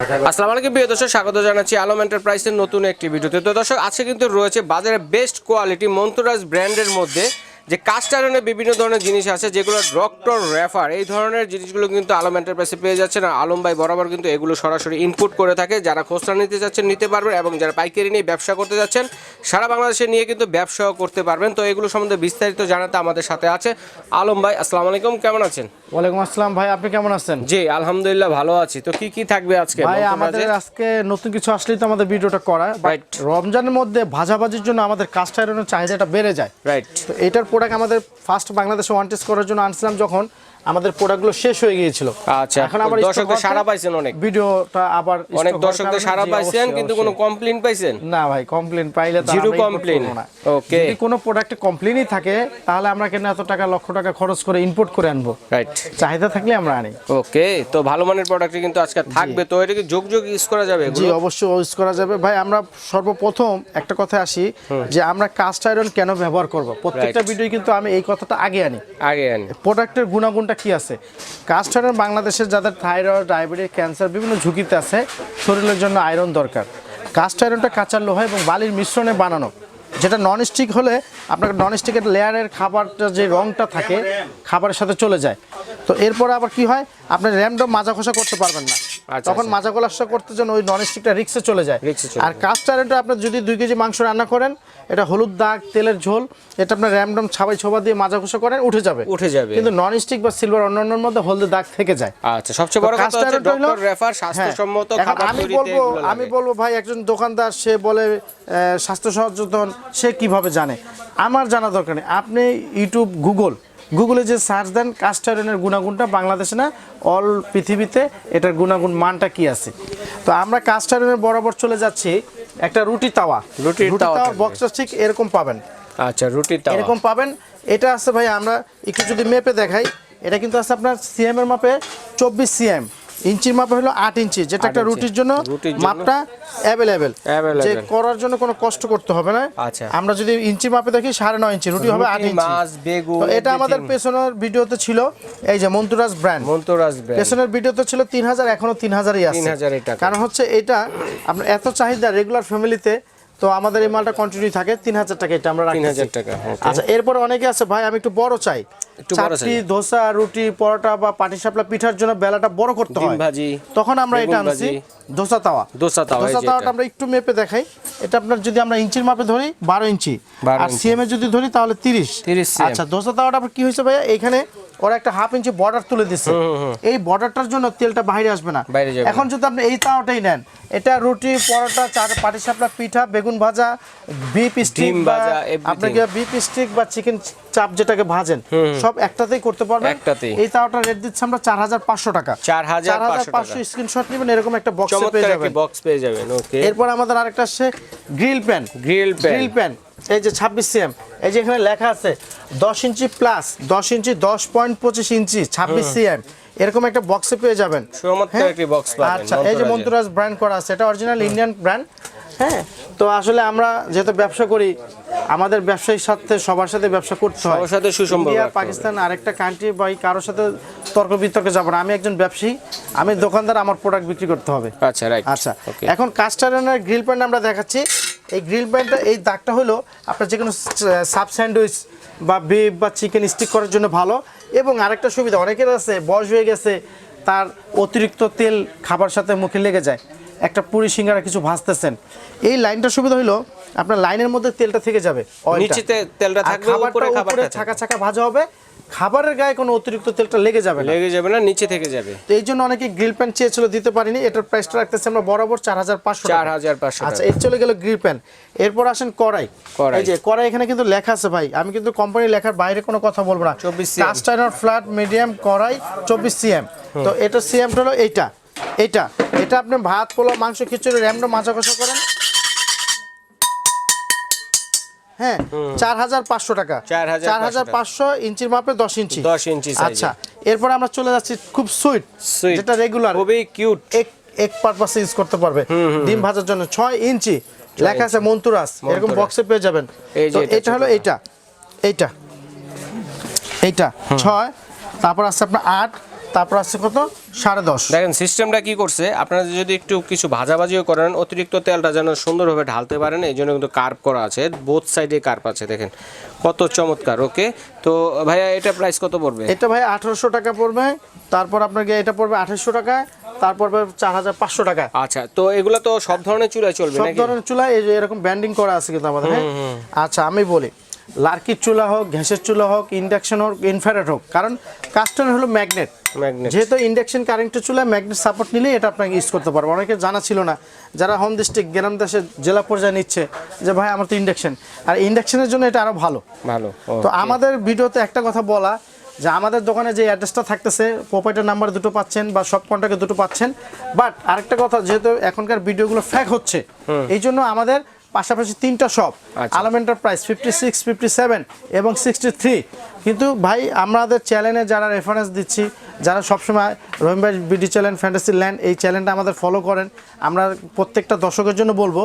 আসসালামু আলাইকুম প্রিয় দর্শক, স্বাগত জানাচ্ছি আলম এন্টারপ্রাইজের নতুন একটি ভিডিওতে। তো দর্শক, আজকে কিন্তু রয়েছে বাজারে বেস্ট কোয়ালিটি মন্ত্রাজ ব্র্যান্ডের মধ্যে যে কাস্ট আয়রনের বিভিন্ন ধরনের জিনিস আছে, যেগুলো ডক্টর রেফার এই ধরনের জিনিসগুলো কিন্তু আলম এন্টারপ্রাইজে পেয়ে যাচ্ছেন। আর আলম ভাই বরাবর কিন্তু এগুলো সরাসরি ইনপুট করে থাকে। যারা খুচরা নিতে যাচ্ছেন, নিতে পারবেন এবং যারা পাইকারি নিয়ে ব্যবসা করতে যাচ্ছেন, সারা বাংলাদেশে নিয়ে কিন্তু ব্যবসাও করতে পারবেন। তো এগুলো সম্বন্ধে বিস্তারিত জানাতে আমাদের সাথে আছে আলম ভাই। আসসালামু আলাইকুম, কেমন আছেন? ওয়ালাইকুম আসসালাম ভাই আপনি কেমন আছেন? জি আলহামদুলিল্লাহ ভালো আছি। তো কি কি থাকবে আজকে? ভাই আমাদের আজকে নতুন কিছু আসলেই তো আমাদের ভিডিওটা করা রাইট রমজানের মধ্যে ভাজাভাজির জন্য আমাদের কাস্ট আয়রনের চাহিদাটা বেড়ে যায়। রাইট তো এটার প্রোডাক্ট আমাদের ফার্স্ট বাংলাদেশে ওয়ান টেস্ট করার জন্য আনছিলাম যখন আমাদের প্রোডাক্টগুলো শেষ হয়ে গিয়েছিল। আচ্ছা এখন আবার দর্শকদের সারা পাইছেন অনেক। ভিডিওটা আবার অনেক দর্শকদের সারা পাইছেন কিন্তু কোনো। কমপ্লেন পাইছেন? না ভাই কমপ্লেন পাইলে তো Zero আমরা import complain. করব না। Okay. যদি কোনো প্রোডাক্টে কমপ্লেনই থাকে তাহলে আমরা কেন এত টাকা লক্ষ টাকা খরচ করে ইম্পোর্ট করে আনব? রাইট চাহিদা থাকলে আমরা আনি। ওকে তো ভালো মানের প্রোডাক্ট কিন্তু আজকে থাকবে। তো এটা কি যোগ যোগ ইউজ করা যাবে জি অবশ্যই ইউজ করা যাবে। ভাই আমরা সর্বপ্রথম একটা কথা আসি যে আমরা কাস্ট আয়রন কেন ব্যবহার করব? প্রত্যেকটা ভিডিও কিন্তু আমি এই কথাটা আগে আনি। আগে আনি। প্রোডাক্টের গুণাগুণটা কি আছে? কাস্ট আয়রন বাংলাদেশের যাদের থাইরয়েড, ডায়াবেটিস, ক্যান্সার বিভিন্ন ঝুঁকিতে আছে, শরীরের জন্য আয়রন দরকার। কাস্ট আয়রনটা কাঁচা লোহা এবং বালির মিশ্রণে বানানো। যেটা নন স্টিক হলে আপনার নন স্টিকের লেয়ারের খাবারটা যে রঙটা থাকে, খাবারের সাথে চলে যায়। তো এরপরে আবার কি হয়? আপনি র্যামডম মাজা খোসা করতে পারবেন না। তখন আচ্ছা। মাজা খোলাসা করতে জন্য ওই নন স্টিকটা রিক্সে চলে যায়। আর কাস্ট আয়রনটা আপনার যদি দুই কেজি মাংস রান্না করেন এটা হলুদ দাগ তেলের ঝোল এটা আপনার র্যামডম ছাবাই ছোবা দিয়ে মাজা খোসা করেন উঠে যাবে। উঠে যাবে। কিন্তু নন স্টিক বা সিলভার অন্যান্যর মধ্যে হলদে দাগ থেকে যায়। আচ্ছা সবচেয়ে বড় কথা হচ্ছে ডক্টর রেফার স্বাস্থ্যসম্মত হ্যাঁ, খাবার আমি বলব আমি বলব ভাই একজন দোকানদার সে বলে আহ, স্বাস্থ্য সচেতন সে কীভাবে জানে? আমার জানা দরকার নেই। আপনি ইউটিউব গুগল গুগলে যে সার্চ দেন কাস্ট আয়রনের গুণাগুণটা বাংলাদেশে না অল পৃথিবীতে এটার গুণাগুণ মানটা কি আছে? তো আমরা কাস্ট আয়রনের বরাবর চলে যাচ্ছি একটা রুটি তাওয়া। রুটি তাওয়া বক্সটা ঠিক এরকম পাবেন। আচ্ছা রুটি তাওয়া। এরকম পাবেন। এটা আছে ভাই আমরা একটু যদি মেপে দেখাই এটা কিন্তু আছে আপনার সিএম এর মাপে চব্বিশ সিএম ইঞ্চির মাপ হলো আট ইঞ্চি। যেটা একটা রুটির জন্য মাপটা অ্যাভেলেবেল যে করার জন্য কোনো কষ্ট করতে হবে না। আচ্ছা। আমরা যদি ইঞ্চি মাপে দেখি সাড়ে নয় ইঞ্চি রুটি হবে আট ইঞ্চি। এটা আমাদের। পেছনের ভিডিওতে ছিল এই যে মন্তুরাজ ব্র্যান্ড মন্তরাজ ব্র্যান্ড পেছনের ভিডিওতে ছিল তিন হাজার এখনও তিন হাজারই আছে। 3000 টাকা। কারণ হচ্ছে এটা আপনার এত চাহিদা রেগুলার ফ্যামিলিতে তো আমাদের এই মালটা কন্টিনিউ থাকে তিন হাজার টাকা এটা আমরা রাখি 3000 টাকা। আচ্ছা এরপরে অনেকে আছে ভাই আমি একটু বড় চাই। একটু বড় চাকরি চাই। ধোসা রুটি পরোটা বা পাটিসাপলা পিঠার জন্য বেলাটা বড় করতে হয়। ভাজি, তখন আমরা এটা আনছি। ধোসা তাওয়া। দোসা তাওয়া, ধোসা তাওয়াটা আমরা একটু মেপে দেখাই। এটা আপনার যদি আমরা ইঞ্চির মাপে ধরি বারো ইঞ্চি। আর। সিএম এ যদি ধরি তাহলে তিরিশ। 30 আচ্ছা দোসা তাওয়াটা কি হয়েছে ভাইয়া? এখানে ওরা একটা হাফ ইঞ্চি বর্ডার তুলে দিচ্ছে এই বর্ডারটার জন্য তেলটা বাইরে আসবে না। এখন যদি আপনি এই তাওয়াটাই নেন এটা রুটি পরোটা চার পাটিসাপলা পিঠা বেগুন ভাজা বিপ স্টিক বা। আপনাকে বিপ স্টিক বা চিকেন চাপ যেটাকে ভাজেন সব একটাতেই করতে পারবেন। এই তাওয়াটা রেট দিচ্ছি আমরা চার হাজার পাঁচশো টাকা। 4,500 পাঁচশো স্ক্রিনশট নেবেন এরকম একটা বক্স পেয়ে যাবেন। বক্স পেয়ে যাবেন ওকে এরপর আমাদের আরেকটা আসছে grill pan grill pan grill pan এই যে ছাব্বিশ সিএম এই যে এখানে লেখা আছে দশ ইঞ্চি প্লাস দশ ইঞ্চি দশ পয়েন্ট পঁচিশ ইঞ্চি ছাব্বিশ সিএম এরকম একটা বক্সে পেয়ে যাবেন। হ্যাঁ? আচ্ছা এই যে মন্ত্রাস মন্তুরাজ ব্র্যান্ড করা আছে এটা অরিজিনাল ইন্ডিয়ান ব্র্যান্ড হ্যাঁ। তো আসলে আমরা যেহেতু ব্যবসা করি আমাদের ব্যবসায়ীর সাথে সবার সাথে ব্যবসা করতে হয়। সবার সাথে সুসম্পর্ক ইন্ডিয়া। পাকিস্তান আরেকটা কান্ট্রি বা কারোর সাথে তর্ক বিতর্কে যাব না। আমি একজন ব্যবসায়ী আমি দোকানদার আমার প্রোডাক্ট বিক্রি করতে হবে। আচ্ছা রাইট আচ্ছা এখন কাস্টারনের গ্রিল প্যান্ট আমরা দেখাচ্ছি। এই গ্রিল প্যান্টটা এই দাগটা হলো আপনার যে কোনো সাব স্যান্ডউইচ বা বিফ বা চিকেন স্টিক করার জন্য ভালো। এবং আরেকটা সুবিধা অনেকের আছে বয়স হয়ে গেছে তার অতিরিক্ত তেল খাবার সাথে মুখে লেগে যায়। একটা পুরি সিঙ্গারা কিছু ভাজতেছেন। এই লাইনটা সুবিধা হলো আপনার লাইনের মধ্যে তেলটা থেকে যাবে। নিচেতে তেলটা থাকবে উপরে খাবারটা ছাকা ছাকা ভাজা হবে। খাবারের গায়ে কোনো অতিরিক্ত তেলটা লেগে যাবে না। লেগে যাবে না নিচে থেকে যাবে। তো এই জন্য অনেকে গ্রিল প্যান চেয়েছিল দিতে পারিনি। এটার প্রাইসটা রাখতেছি আমরা বরাবর চার হাজার পাঁচশো 4,500 আচ্ছা এর চলে গেল গ্রিল প্যান। এরপর আসেন কড়াই। কড়াই। এই যে কড়াই এখানে কিন্তু লেখা আছে ভাই। আমি কিন্তু কোম্পানি লেখার বাইরে কোনো কথা বলব না। 24 cm cast iron flat medium কড়াই চব্বিশ সিএম। তো এটা সিএমটা হলো এইটা। এইটা এটা আপনি ভাত পোলাও মাংস খিচুড়ি র্যামডো মাছা কষা করেন। হ্যাঁ চার হাজার পাঁচশো টাকা। চার হাজার পাঁচশো ইঞ্চির মাপে দশ ইঞ্চি। 10 ইঞ্চি আচ্ছা এরপর আমরা চলে যাচ্ছি খুব সুইট যেটা রেগুলার খুবই কিউট এক এক পারপাসে ইউজ করতে পারবে। ডিম ভাজার জন্য ছয় ইঞ্চি। লেখা আছে মন্তুরাস। এরকম বক্সে পেয়ে যাবেন। তো এটা এটা হলো এইটা। এইটা। এইটা ছয়। তারপর আছে আপনার আট। তারপর আছে কত? সাড়ে দশ। দেখেন সিস্টেমটা কি করছে? আপনারা যদি একটু কিছু ভাজাভাজিও করেন অতিরিক্ত তেলটা যেন সুন্দরভাবে ঢালতে পারেন এই জন্য কিন্তু কার্ভ করা আছে। বোথ সাইডে কার্ভ আছে দেখেন। কত চমৎকার ওকে? তো ভাইয়া এটা প্রাইস কত পড়বে? এটা ভাই আঠারোশো টাকা পড়বে। তারপর আপনাকে এটা পড়বে আঠারোশো টাকা তারপর চার হাজার পাঁচশো টাকা। আচ্ছা তো এগুলো তো সব ধরনের চুলায় চলবে সব ধরনের চুলা এই যে এরকম ব্যান্ডিং করা আছে কিন্তু আমাদের হ্যাঁ? আচ্ছা আমি বলি লার্কির চুলা হোক গ্যাসের চুলা হোক ইন্ডাকশন হোক ইনফ্রারেড হোক কারণ কাস্টন হলো ম্যাগনেট। যেহেতু ইন্ডাকশন কারেন্টের চুলা ম্যাগনেট সাপোর্ট নিলে এটা আপনাকে ইউজ করতে পারব। অনেকে জানা ছিল না যারা হোম ডিস্ট্রিক্ট গ্রাম দেশে জেলা পর্যায়ে নিচ্ছে যে ভাই আমার তো ইন্ডাকশন আর ইন্ডাকশনের জন্য এটা আরও ভালো। ভালো তো আমাদের ভিডিওতে একটা কথা বলা যে আমাদের দোকানে যে অ্যাড্রেসটা থাকতেছে প্রোপাইটার নাম্বার দুটো পাচ্ছেন বা সব কন্ট্যাক্টে দুটো পাচ্ছেন। বাট আরেকটা কথা যেহেতু এখনকার ভিডিওগুলো ফ্যাক হচ্ছে এই জন্য আমাদের পাশাপাশি তিনটা shop. Alam enterprise fifty six fifty seven এবং সিক্সটি থ্রি কিন্তু ভাই আমাদের চ্যানেলে যারা রেফারেন্স দিচ্ছি যারা সবসময় রহিম ভাই বিডি চ্যানেল ফ্যান্টাসি ল্যান্ড এই চ্যানেলটা আমাদের ফলো করেন আমরা প্রত্যেকটা দর্শকের জন্য বলব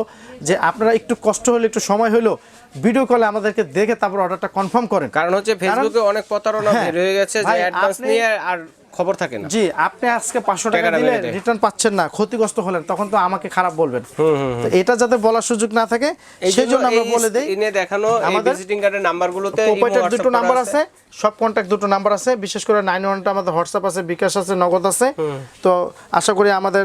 যে আপনারা একটু কষ্ট হলে একটু সময় হলেও ভিডিও কলে আমাদেরকে দেখে তারপর অর্ডারটা কনফার্ম করেন। কারণ হচ্ছে ফেসবুকে অনেক প্রতারণা হ্যাঁ, হয়ে গেছে যে অ্যাডভান্স নিয়ে আর খবর থাকে না। জি আপনি আজকে পাঁচশো টাকা দিলে রিটার্ন পাচ্ছেন না ক্ষতিগ্রস্ত হলেন তখন তো আমাকে খারাপ বলবেন। তো এটা যাতে বলার সুযোগ না থাকে সেই জন্য আমরা বলে দেই ইনে দেখানো আমাদের ভিজিটিং কার্ডের নাম্বারগুলোতে প্রোপাইটার দুটো নাম্বার আছে। সব কন্ট্যাক্ট দুটো নাম্বার আছে বিশেষ করে নাইন ওয়ানটা আমাদের হোয়াটসঅ্যাপ আছে বিকাশ আছে নগদ আছে। তো আশা করি আমাদের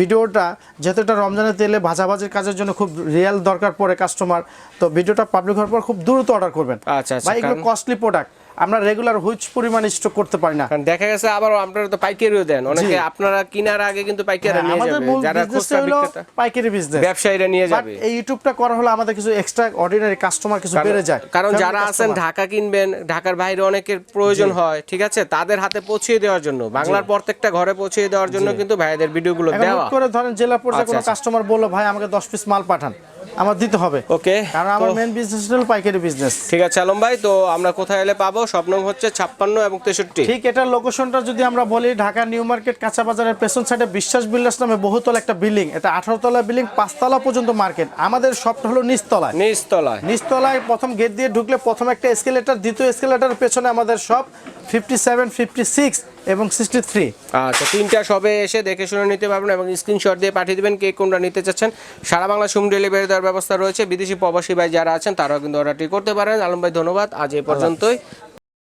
ভিডিওটা যেহেতু এটা রমজানের তেলে ভাজাভাজির কাজের জন্য খুব রিয়েল দরকার পড়ে কাস্টমার তো ভিডিওটা পাবলিক হওয়ার পর খুব দ্রুত অর্ডার করবেন। আচ্ছা, আচ্ছা, ভাই এগুলো কস্টলি প্রোডাক্ট আমরা রেগুলার হুইচ পরিমাণ স্টক করতে পারি না। কারণ দেখা গেছে আবার আপনারা তো পাইকারিও দেন। অনেকে আপনারা কিনার আগে কিন্তু পাইকারি হ্যাঁ, নিয়ে আমাদের যাবে। যারা বিজনেস খুচরা বিক্রেতা পাইকারি বিজনেস ব্যবসায়ীরা নিয়ে যাবে। এই ইউটিউবটা করা হলো আমাদের কিছু এক্সট্রা অর্ডিনারি কাস্টমার কিছু বেড়ে যায়। কারণ যারা আছেন ঢাকা কিনবেন ঢাকার বাইরে অনেকের প্রয়োজন হয় ঠিক আছে? তাদের হাতে পৌঁছিয়ে দেওয়ার জন্য। বাংলার প্রত্যেকটা ঘরে পৌঁছিয়ে দেওয়ার জন্য কিন্তু ভাইদের ভিডিওগুলো দেওয়া। করে ধরেন জেলা পর্যায়ে আচ্ছা, কোনো আচ্ছা। কাস্টমার বলল ভাই আমাকে দশ পিস মাল পাঠান। আমার দিতে হবে। ওকে কারণ আমার মেন বিজনেস হল পাইকারি বিজনেস ঠিক আছে আলম ভাই তো আমরা কোথায় এলে পাবো? স্বপ্ন হচ্ছে ছাপ্পান্ন এবং তেষট্টি। ঠিক এটার লোকেশনটা যদি আমরা বলি ঢাকা নিউ মার্কেট কাঁচা বাজারের পেছন সাইডে বিশ্বাস বিল্ডার্স নামে বহুতল একটা বিল্ডিং এটা আঠারো তলা বিল্ডিং পাঁচতলা পর্যন্ত মার্কেট আমাদের শপটা হলো নিচতলায়। নিচতলায়। নিচতলায় প্রথম গেট দিয়ে ঢুকলে প্রথম একটা এসকেলেটার দ্বিতীয় এসকেলেটারের পেছনে আমাদের সব ফিফটি সেভেন ফিফটি সিক্স এবং সিক্সটি থ্রি আচ্ছা তিনটা সবে এসে দেখে শুনে নিতে পারবেন এবং স্ক্রিনশট দিয়ে পাঠিয়ে দেবেন কে কোনটা নিতে চাচ্ছেন। সারা বাংলা হোম ডেলিভারি দেওয়ার ব্যবস্থা রয়েছে। বিদেশি প্রবাসী ভাই যারা আছেন, তারাও কিন্তু অর্ডারটি করতে পারেন। আলম ভাই, ধন্যবাদ। আজ এই পর্যন্তই।